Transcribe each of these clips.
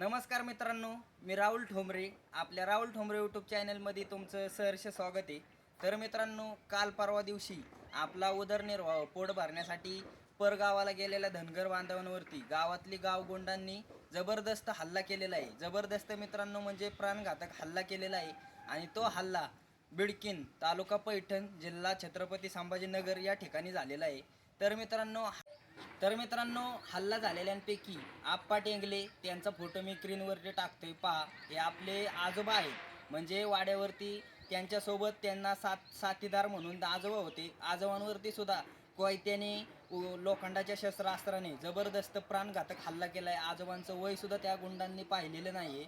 नमस्कार मित्रांनो मी राहुल ठोंबरे. आपल्या राहुल ठोंबरे यूट्यूब चॅनलमध्ये तुमचं सहर्ष स्वागत आहे. तर मित्रांनो काल परवा दिवशी आपला उदरनिर्वाह पोट भरण्यासाठी परगावाला गेलेल्या धनगर बांधवांवरती गावातली गावगुंडांनी जबरदस्त हल्ला केलेला आहे. जबरदस्त मित्रांनो म्हणजे प्राणघातक हल्ला केलेला आहे आणि तो हल्ला बिडकिन तालुका पैठण जिल्हा छत्रपती संभाजीनगर या ठिकाणी झालेला आहे. तर मित्रांनो तर मित्रांनो हल्ला झालेल्यांपैकी आप्पा टेंगले त्यांचा फोटो मी स्क्रीनवरती टाकतोय. पहा हे आपले आजोबा आहेत. म्हणजे वाड्यावरती त्यांच्यासोबत त्यांना साथ साथीदार म्हणून आजोबा होते. आजोबांवरती सुद्धा कोयत्याने लोखंडाच्या शस्त्रास्त्राने जबरदस्त प्राणघातक हल्ला केलाय. आजोबांचं वय सुद्धा त्या गुंडांनी पाहिलेलं नाहीये.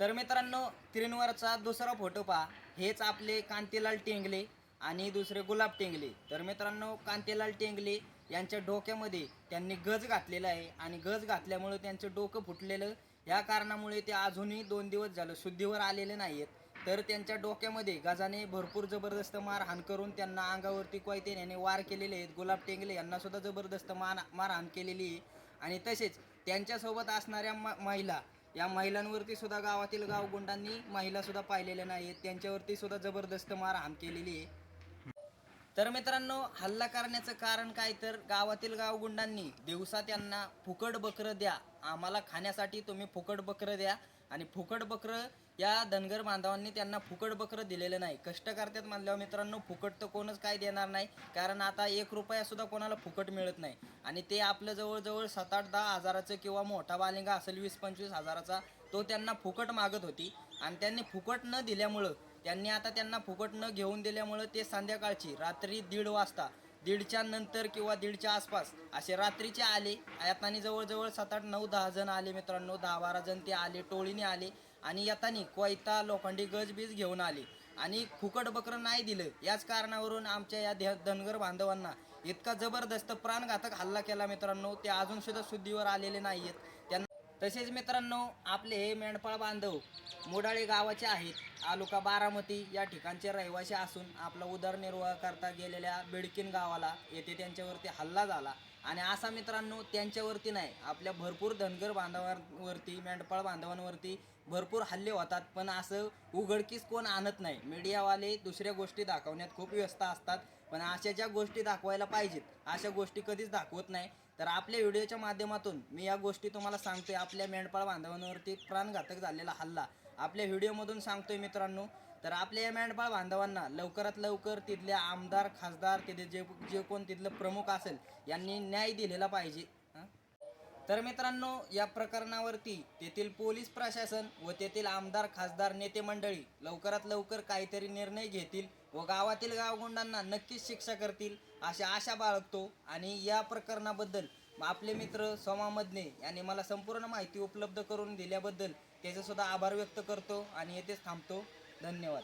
तर मित्रांनो स्क्रीनवरचा दुसरा फोटो पहा. हेच आपले कांतीलाल टेंगले. आणि दुसरे गुलाब टेंगले. तर मित्रांनो कांतीलाल टेंगले यांच्या डोक्यामध्ये त्यांनी गज घातलेला आहे आणि गज घातल्यामुळं त्यांचं डोकं फुटलेलं. या कारणामुळे ते अजूनही दोन दिवस झालं शुद्धीवर आलेले नाही आहेत तर त्यांच्या डोक्यामध्ये गजाने भरपूर जबरदस्त मारहाण करून त्यांना अंगावरती कोयतेने याने वार केलेले आहेत. गुलाब टेंगले यांनासुद्धा जबरदस्त मान मारहाण केलेली आहे. आणि तसेच त्यांच्यासोबत असणाऱ्या म- महिला या महिलांवरती सुद्धा गावातील गावगुंडांनी महिलासुद्धा पाहिलेल्या नाही त्यांच्यावरती सुद्धा जबरदस्त मारहाण केलेली आहे. तर मित्रांनो हल्ला करण्याचं कारण काय तर गावातील गावगुंडांनी दिवसा त्यांना फुकट बकरं द्या. आम्हाला खाण्यासाठी तुम्ही फुकट बकरं द्या. आणि फुकट बकरं या धनगर बांधवांनी त्यांना फुकट बकरं दिलेलं नाही. कष्ट करतात म्हणल्यावर मित्रांनो फुकट तर कोणच काय देणार नाही. कारण आता एक रुपयासुद्धा कोणाला फुकट मिळत नाही. आणि ते आपलं जवळजवळ सात आठ दहा हजाराचं किंवा मोठा बालिंगा असेल वीस पंचवीस हजाराचा तो त्यांना फुकट मागत होती. आणि त्यांनी फुकट न दिल्यामुळं त्यांनी आता त्यांना फुकट न घेऊन दिल्यामुळं ते संध्याकाळची रात्री दीड वाजता दीडच्या नंतर किंवा दीडच्या आसपास असे रात्रीचे आले. यातानी जवळजवळ सात आठ नऊ दहा जण आले मित्रांनो दहा बारा जण ते आले टोळीने आले आणि यातानी कोयता लोखंडी गजबीज घेऊन आले आणि फुकट बकरं नाही दिलं. याच कारणावरून आमच्या या धनगर बांधवांना इतका जबरदस्त प्राणघातक हल्ला केला मित्रांनो. ते अजून सुद्धा शुद्धीवर आलेले आहेत त्यांना तसेच मित्रांनो आपले हे मेंढपाळ बांधव मोडाळे गावाचे आहेत. तालुका बारामती या ठिकाणचे रहिवासी असून आपला उदरनिर्वाह करता गेलेल्या बिडकीन गावाला येथे त्यांच्यावरती हल्ला झाला. आणि असा मित्रांनो त्यांच्यावरती नाही आपल्या भरपूर धनगर बांधवांवरती मेंढपाळ बांधवांवरती भरपूर हल्ले होतात. पण असं उघडकीस कोण आणत नाही. मीडियावाले दुसऱ्या गोष्टी दाखवण्यात खूप व्यस्त असतात. पण अशा ज्या गोष्टी दाखवायला पाहिजेत अशा गोष्टी कधीच दाखवत नाही. तर आपल्या व्हिडिओच्या माध्यमातून मी या गोष्टी तुम्हाला सांगतोय. आपल्या मेंढपाळ बांधवांवरती प्राणघातक झालेला हल्ला. आपल्या व्हिडिओमधून सांगतोय मित्रांनो. तर आपल्या या मेंढपाळ बांधवांना लवकरात लवकर तिथले आमदार खासदार तिथे जे जे कोण तिथलं प्रमुख असेल यांनी न्याय दिलेला पाहिजे. तर मित्रांनो या प्रकरणावरती तेथील पोलीस प्रशासन व तेथील आमदार खासदार नेते मंडळी लवकरात लवकर काहीतरी निर्णय घेतील व गावातील गावगुंडांना नक्कीच शिक्षा करतील अशा आशा बाळगतो. आणि या प्रकरणाबद्दल आपले मित्र सोमा मदने यांनी मला संपूर्ण माहिती उपलब्ध करून दिल्याबद्दल त्याचेसुद्धा आभार व्यक्त करतो आणि येथेच थांबतो. धन्यवाद.